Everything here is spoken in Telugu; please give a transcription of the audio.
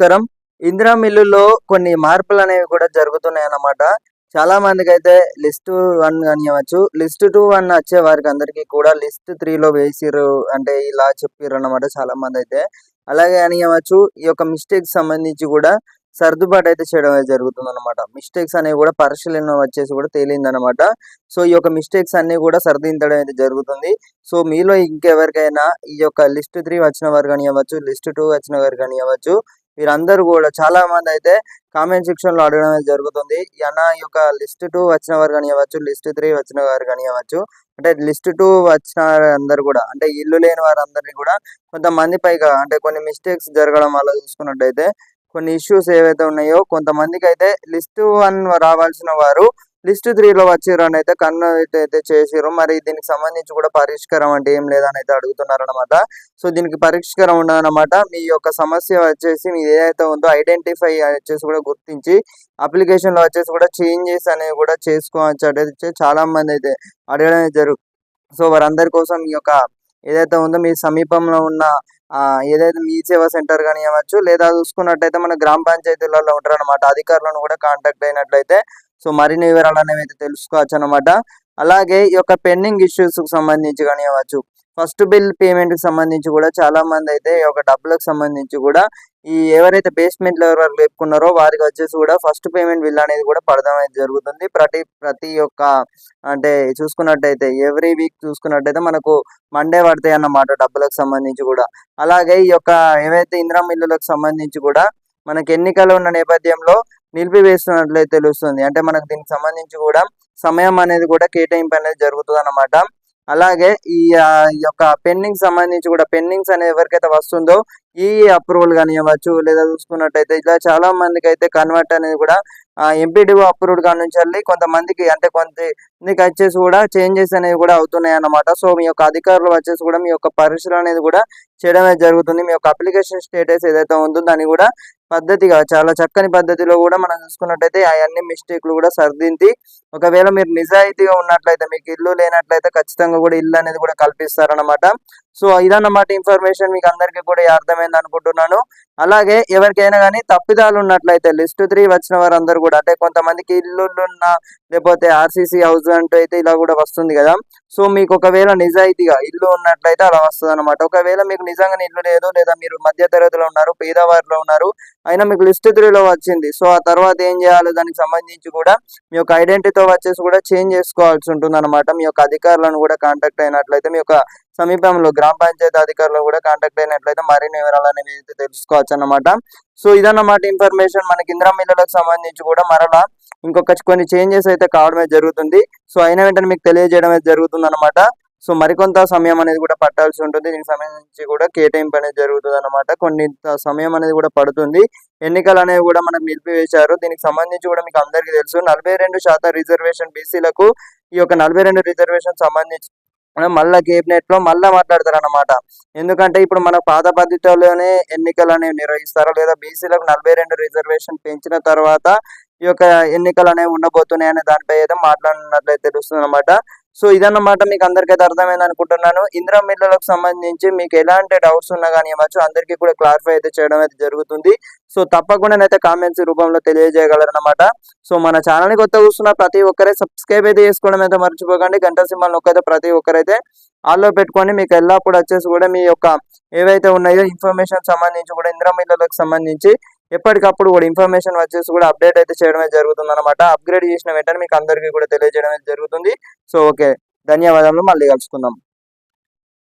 నమస్కారం. ఇందిరా మిల్లులో కొన్ని మార్పులు అనేవి కూడా జరుగుతున్నాయి అన్నమాట చాలా మందికి అయితే లిస్ట్ వన్ కానివ్వచ్చు లిస్ట్ టూ వన్ వచ్చే వారికి అందరికీ కూడా లిస్ట్ త్రీలో వేసిర్రు అంటే ఇలా చెప్పారు అన్నమాట చాలా మంది అయితే. అలాగే అనియవచ్చు ఈ యొక్క మిస్టేక్స్ సంబంధించి కూడా సర్దుబాటు అయితే చేయడం జరుగుతుంది అనమాట మిస్టేక్స్ అనేవి కూడా పరిశీలన వచ్చేసి కూడా తేలిందనమాట సో ఈ యొక్క మిస్టేక్స్ అన్ని కూడా సర్దించడం అయితే జరుగుతుంది. సో మీలో ఇంకెవరికైనా ఈ యొక్క లిస్ట్ త్రీ వచ్చిన వారు కానివ్వచ్చు లిస్ట్ టూ వచ్చిన వారు కానివ్వచ్చు వీరందరూ కూడా చాలా మంది అయితే కామెంట్ సెక్షన్లో అడగడం అయితే జరుగుతుంది అన్న ఈ యొక్క లిస్ట్ టూ వచ్చిన వారు కానివ్వచ్చు లిస్ట్ త్రీ వచ్చిన వారు కానివ్వచ్చు అంటే లిస్ట్ టూ వచ్చిన అందరు కూడా అంటే ఇల్లు లేని వారందరినీ కూడా కొంతమంది పైగా అంటే కొన్ని మిస్టేక్స్ జరగడం వల్ల చూసుకున్నట్టయితే కొన్ని ఇష్యూస్ ఏవైతే ఉన్నాయో కొంతమందికి అయితే లిస్ట్ వన్ రావాల్సిన వారు లిస్ట్ త్రీలో వచ్చారు అని అయితే కన్వర్ట్ అయితే చేసిరు మరి దీనికి సంబంధించి కూడా పరిష్కారం అంటే ఏం లేదని అయితే అడుగుతున్నారు అనమాట సో దీనికి పరిష్కారం ఉండదన్నమాట మీ యొక్క సమస్య వచ్చేసి మీ ఏదైతే ఉందో ఐడెంటిఫై వచ్చేసి కూడా గుర్తించి అప్లికేషన్లో వచ్చేసి కూడా చేంజెస్ అనేవి కూడా చేసుకోవచ్చు అంటే చాలా మంది అయితే అడగడం జరుగు సో వారందరి కోసం మీ యొక్క ఏదైతే ఉందో మీ సమీపంలో ఉన్న ఏదైతే మీ సేవా సెంటర్ కానీ ఇవ్వచ్చు లేదా చూసుకున్నట్టయితే మన గ్రామ పంచాయతీలలో ఉంటారు అనమాట అధికారులను కూడా కాంటాక్ట్ అయినట్లయితే సో మరిన్ని వివరాలు అనేవి అయితే తెలుసుకోవచ్చు అనమాట అలాగే ఈ యొక్క పెండింగ్ ఇష్యూస్కి సంబంధించి కానివ్వచ్చు ఫస్ట్ బిల్ పేమెంట్కి సంబంధించి కూడా చాలా మంది అయితే ఈ యొక్క డబ్బులకు సంబంధించి కూడా ఈ ఎవరైతే బేస్మెంట్ లెవెల్ వేపుకున్నారో వారికి వచ్చేసి కూడా ఫస్ట్ పేమెంట్ బిల్ అనేది కూడా పడడం అయితే జరుగుతుంది. ప్రతి ప్రతి ఒక్క అంటే చూసుకున్నట్టయితే ఎవ్రీ వీక్ చూసుకున్నట్టయితే మనకు మండే పడతాయి అన్నమాట డబ్బులకు సంబంధించి కూడా. అలాగే ఈ యొక్క ఏవైతే ఇందిరా మిల్లులకు సంబంధించి కూడా మనకి ఎన్నికలు ఉన్న నేపథ్యంలో నిలిపివేస్తున్నట్లయితే తెలుస్తుంది. అంటే మనకు దీనికి సంబంధించి కూడా సమయం అనేది కూడా కేటాయింపు అనేది జరుగుతుంది అన్నమాట అలాగే ఈ యొక్క పెండింగ్ సంబంధించి కూడా పెండింగ్స్ అనేది ఎవరికైతే వస్తుందో ఈ అప్రూవల్ కానివ్వచ్చు లేదా చూసుకున్నట్టయితే ఇలా చాలా మందికి అయితే కన్వర్ట్ అనేది కూడా ఎంపీడీఓ అప్రూవ్డ్ కాని నుంచి కొంతమందికి అంటే కొంతమందికి వచ్చేసి కూడా చేంజెస్ అనేవి కూడా అవుతున్నాయి అన్నమాట. సో మీ యొక్క అధికారులు వచ్చేసి కూడా మీ యొక్క పరిశీలన అనేది కూడా చేయడం జరుగుతుంది. మీ యొక్క అప్లికేషన్ స్టేటస్ ఏదైతే ఉందో దాన్ని కూడా పద్ధతిగా చాలా చక్కని పద్ధతిలో కూడా మనం చూసుకున్నట్టయితే అవన్నీ మిస్టేక్లు కూడా సర్దించి ఒకవేళ మీరు నిజాయితీగా ఉన్నట్లయితే మీకు ఇల్లు లేనట్లయితే ఖచ్చితంగా కూడా ఇల్లు అనేది కూడా కల్పిస్తారనమాట సో ఇదన్నమాట ఇన్ఫర్మేషన్ మీకు అందరికీ కూడా అర్థమైంది అనుకుంటున్నాను. అలాగే ఎవరికైనా కానీ తప్పిదాలు ఉన్నట్లయితే లిస్ట్ త్రీ వచ్చిన వారందరూ కూడా అంటే కొంతమందికి ఇల్లు ఉన్న లేకపోతే ఆర్సీసీ హౌస్ అంటూ అయితే ఇలా కూడా వస్తుంది కదా. సో మీకు ఒకవేళ నిజాయితీగా ఇల్లు ఉన్నట్లయితే అలా వస్తుంది అనమాట ఒకవేళ మీకు నిజంగా ఇల్లు లేదు లేదా మీరు మధ్య తరగతిలో ఉన్నారు పేదవారిలో ఉన్నారు అయినా మీకు లిస్ట్ త్రీలో వచ్చింది. సో ఆ తర్వాత ఏం చేయాలి దానికి సంబంధించి కూడా మీ యొక్క ఐడెంటిటీతో వచ్చేసి కూడా చేంజ్ చేసుకోవాల్సి ఉంటుంది అనమాట మీ యొక్క అధికారులను కూడా కాంటాక్ట్ అయినట్లయితే మీ యొక్క సమీపంలో గ్రామ పంచాయతీ అధికారులు కూడా కాంటాక్ట్ అయినట్లయితే మరిన్ని వివరాలు అనేవి తెలుసుకోవచ్చు అనమాట సో ఇదన్నమాట ఇన్ఫర్మేషన్ మనకి ఇందిరా మిల్లులకు సంబంధించి కూడా మరలా ఇంకొక కొన్ని చేంజెస్ అయితే కావడమే జరుగుతుంది. సో అయిన వెంటనే మీకు తెలియజేయడం అయితే జరుగుతుంది అనమాట సో మరికొంత సమయం అనేది కూడా పట్టాల్సి ఉంటుంది. దీనికి సంబంధించి కూడా కేటాయింపు అనేది జరుగుతుంది అనమాట కొన్ని సమయం అనేది కూడా పడుతుంది. ఎన్నికలు అనేవి కూడా మనకు నిలిపివేశారు. దీనికి సంబంధించి కూడా మీకు అందరికీ తెలుసు. నలభై రెండు శాతం రిజర్వేషన్ బీసీలకు ఈ యొక్క నలభై రెండు రిజర్వేషన్ సంబంధించి మళ్ళా కేబినెట్లో మళ్ళా మాట్లాడతారు అనమాట ఎందుకంటే ఇప్పుడు మన పాత పద్ధతిలోనే ఎన్నికలు అనేవి నిర్వహిస్తారు లేదా బీసీలకు నలభై రెండు రిజర్వేషన్ పెంచిన తర్వాత ఈ యొక్క ఎన్నికలు అనేవి ఉండబోతున్నాయి అనే దానిపై అయితే మాట్లాడినట్లయితే తెలుస్తుంది అనమాట సో ఇదన్నమాట మీకు అందరికైతే అర్థమైంది అనుకుంటున్నాను. ఇందిరా మిల్లులకు సంబంధించి మీకు ఎలాంటి డౌట్స్ ఉన్నా కానీ ఇవ్వచ్చు. అందరికీ కూడా క్లారిఫై అయితే చేయడం అయితే జరుగుతుంది. సో తప్పకుండా అయితే కామెంట్స్ రూపంలో తెలియజేయగలరనమాట సో మన ఛానల్ని కొత్త చూస్తున్న ప్రతి ఒక్కరే సబ్స్క్రైబ్ అయితే చేసుకోవడం అయితే మర్చిపోకండి. గంట సింబల్ నొక్కైతే ప్రతి ఒక్కరైతే ఆల్లో పెట్టుకొని మీకు ఎల్లప్పుడు వచ్చేసి కూడా మీ యొక్క ఏవైతే ఉన్నాయో ఇన్ఫర్మేషన్ సంబంధించి కూడా ఇందిరా మిల్లులకు సంబంధించి ఎప్పటికప్పుడు కూడా ఇన్ఫర్మేషన్ వచ్చేసి కూడా అప్డేట్ అయితే చేయడమే జరుగుతుంది అనమాట అప్గ్రేడ్ చేసిన వెంటనే మీకు అందరికీ కూడా తెలియజేయడం జరుగుతుంది. So okay. ధన్యవాదాలు మళ్ళీ కలుసుకుందాం.